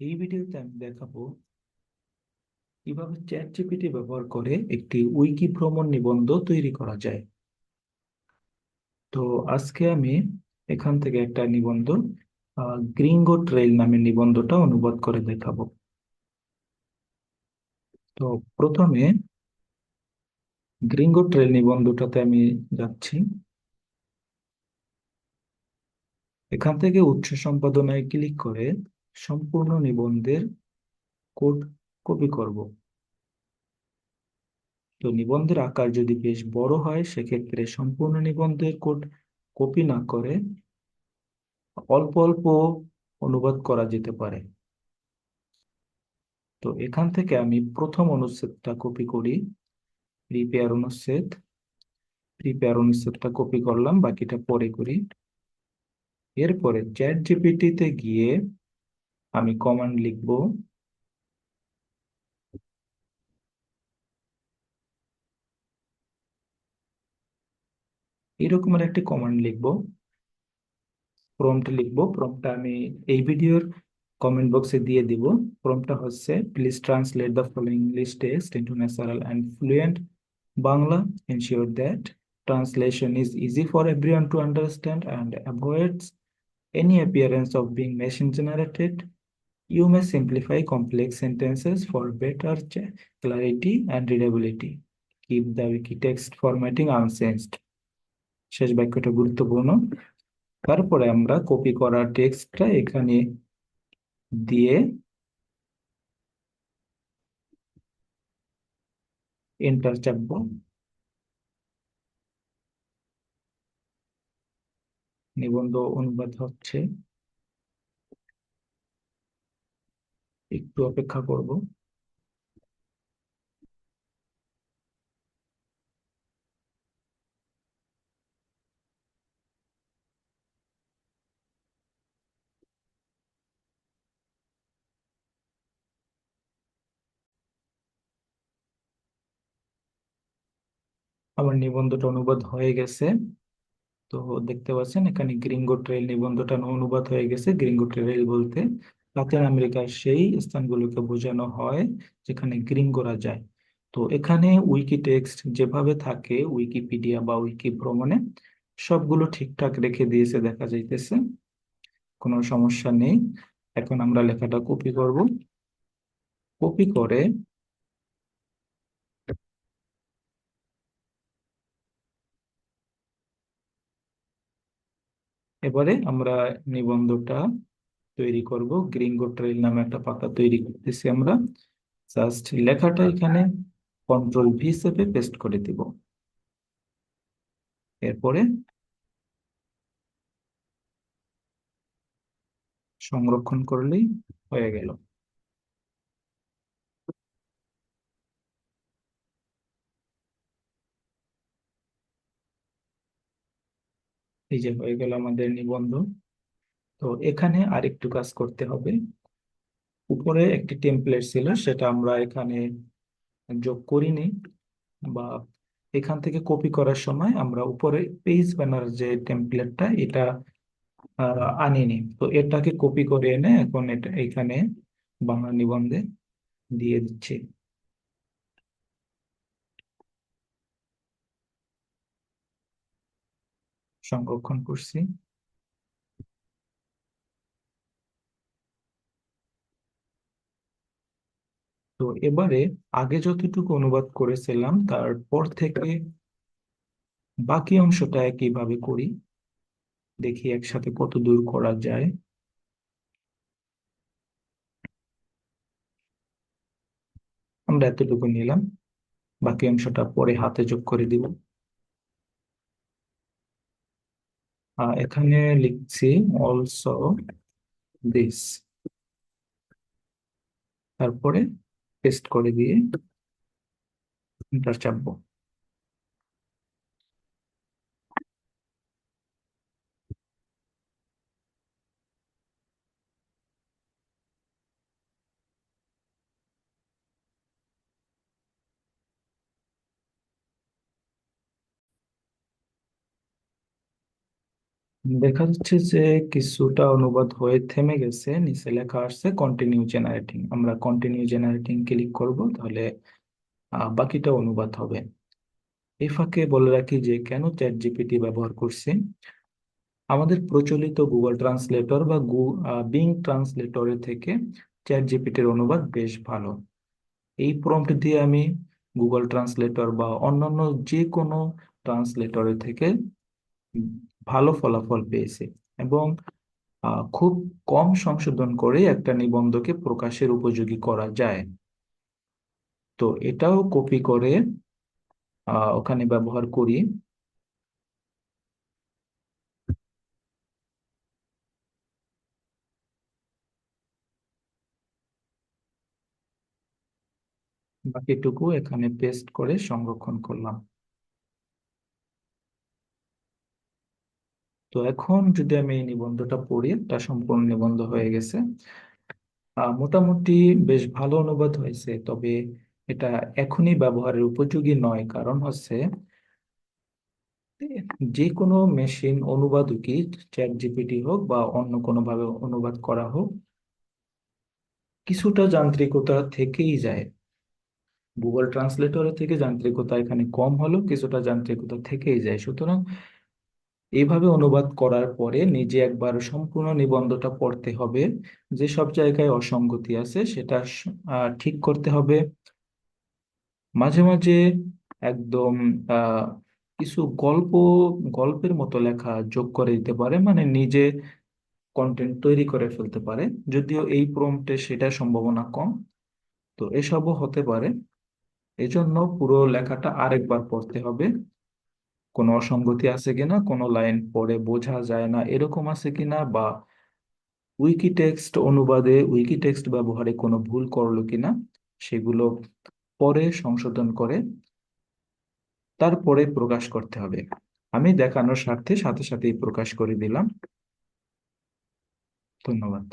এই ভিডিওতে আমি দেখাবো কীভাবে চ্যাট জিপিটি ব্যবহার করে একটি উইকি ভ্রমণ নিবন্ধ তৈরি করা যায়। তো আজকে আমি এখান থেকে একটা নিবন্ধ গ্রিঙ্গো ট্রেল নামের নিবন্ধটা অনুবাদ করে দেখাবো। তো প্রথমে গ্রিঙ্গো ট্রেল নিবন্ধটাতে আমি যাচ্ছি। এখান থেকে উৎস সম্পাদনায় ক্লিক করে সম্পূর্ণ নিবন্ধের কোড কপি করব। তো নিবন্ধের আকার যদি বেশ বড় হয়, সেক্ষেত্রে সম্পূর্ণ নিবন্ধের কোড কপি না করে অল্প অল্প অনুবাদ করা যেতে পারে। তো এখান থেকে আমি প্রথম অনুচ্ছেদটা কপি করি। প্রিপেয়ার অনুচ্ছেদ। প্রিপেয়ার অনুচ্ছেদটা কপি করলাম, বাকিটা পরে করি। এরপরে চ্যাট জিপিটিতে গিয়ে আমি কমান্ড লিখব। এরকমের একটি কমান্ড লিখব। প্রম্পট লিখব। প্রম্পটটা আমি এই ভিডিওর কমেন্ট বক্সে দিয়ে দিব। প্রম্পটটা হচ্ছে please translate the following English text into natural and fluent Bangla ensure that translation is easy for everyone to understand and avoids any appearance of being machine generated You may simplify complex sentences for better clarity and readability. Keep the wiki text formatting unchanged. শেষ বাক্যটা গুরুত্বপূর্ণ তারপরে আমরা copy করা টেক্সটটা এখানে দিয়ে enter চাপব নিবন্ধ অনুবাদ হচ্ছে একটু অপেক্ষা করব। আমার নিবন্ধটা অনুবাদ হয়ে গেছে। তো দেখতে পাচ্ছেন, এখানে গ্রিঙ্গো ট্রেল নিবন্ধটা অনুবাদ হয়ে গেছে। গ্রিঙ্গো ট্রেল বলতে লাতিন আমেরিকার সেই স্থানগুলোকে বোঝানো হয় যেখানে গ্রিঙ্গোরা যায়। তো এখানে উইকি টেক্সট যেভাবে থাকে উইকিপিডিয়া বা উইকি ভ্রমণে সবগুলো ঠিকঠাক রেখে দিয়েছে দেখা যাইতেছে। কোনো সমস্যা নেই। এখন আমরা লেখাটা কপি করব। কপি করে এবারে আমরা নিবন্ধটা তৈরি করব। গ্রিঙ্গো ট্রেইল নামে একটা পাতা তৈরি করতেছি আমরা। জাস্ট লেখাটা এখানে কন্ট্রোল ভি হিসেবে পেস্ট করে দিব। এরপরে সংরক্ষণ করলেই হয়ে গেল। এই যে হয়ে গেল আমাদের নিবন্ধ তো এখানে আরেকটু কাজ করতে হবে। উপরে একটি টেমপ্লেট ছিল, সেটা আমরা এখানে যোগ করিনি বা এখান থেকে কপি করার সময় আমরা উপরে পেজ ব্যানার যে টেমপ্লেটটা এটা আনিনি। তো এটাকে কপি করে এনে এখন এটা এখানে বাংলা নিবন্ধে দিয়ে দিচ্ছি। সংরক্ষণ করছি তো এবারে আগে যতটুকু অনুবাদ করেছিলাম, তারপর থেকে বাকি অংশটা কীভাবে করি। দেখি একসাথে কত দূর করা যায়। আমরা এতটুকু নিলাম। বাকি অংশটা পরে হাতে যোগ করে দিব। এখানে লিখছি অলসো দিস তারপরে পেস্ট করে দিয়ে এন্টার চাপবো। দেখা যাচ্ছে যে কিছুটা অনুবাদ হয়ে থেমে গেছে, নিচে লেখা আসছে কন্টিনিউ জেনারেটিং আমরা কন্টিনিউ জেনারেটিং ক্লিক করব, তাহলে বাকিটা অনুবাদ হবে। এই ফাঁকে বলে রাখি যে কেন চ্যাট জিপিটি ব্যবহার করছি? আমাদের প্রচলিত গুগল ট্রান্সলেটর বা গু বিং ট্রান্সলেটরের থেকে চ্যাট জিপিটির অনুবাদ বেশ ভালো। এই প্রম্পট দিয়ে আমি গুগল ট্রান্সলেটর বা অন্যান্য যে কোনো ট্রান্সলেটরের থেকে ভালো ফলাফল পেয়েছে এবং খুব কম সংশোধন করে একটা নিবন্ধকে প্রকাশের উপযোগী করা যায়। তো এটাও কপি করে ওখানে ব্যবহার করি। বাকিটুকু এখানে পেস্ট করে সংরক্ষণ করলাম। তো এখন যদি আমি এই নিবন্ধটা পড়ি একটা সম্পূর্ণ নিবন্ধ হয়ে গেছে। মোটামুটি বেশ ভালো অনুবাদ হয়েছে, তবে এটা এখনই ব্যবহারের উপযোগী নয়। কারণ হচ্ছে, যে কোনো মেশিন অনুবাদকই চ্যাট জিপিটি হোক বা অন্য কোনো ভাবে অনুবাদ করা হোক, কিছুটা যান্ত্রিকতা থেকেই যায়। গুগল ট্রান্সলেটরের থেকে যান্ত্রিকতা এখানে কম হলেও কিছুটা যান্ত্রিকতা থেকেই যায়। সুতরাং এইভাবে অনুবাদ করার পরে নিজে একবার সম্পূর্ণ নিবন্ধটা পড়তে হবে। যে সব জায়গায় অসঙ্গতি আছে সেটা ঠিক করতে হবে। মাঝে মাঝে একদম কিছু গল্প, গল্পের মতো লেখা যোগ করে দিতে পারে। মানে নিজে কন্টেন্ট তৈরি করে ফেলতে পারে। যদিও এই প্রম্পটে সেটা সম্ভাবনা কম। তো এসবও হতে পারে। এজন্য পুরো লেখাটা আরেকবার পড়তে হবে। কোনো অসঙ্গতি আছে কিনা, কোনো লাইন পরে বোঝা যায় না, এরকম আছে কিনা বা উইকিটেক্সট অনুবাদে উইকিটেক্সট ব্যবহারে কোনো ভুল করল কিনা, সেগুলো পরে সংশোধন করে তারপরে প্রকাশ করতে হবে। আমি দেখানোর স্বার্থে সাথে সাথেই প্রকাশ করে দিলাম। ধন্যবাদ।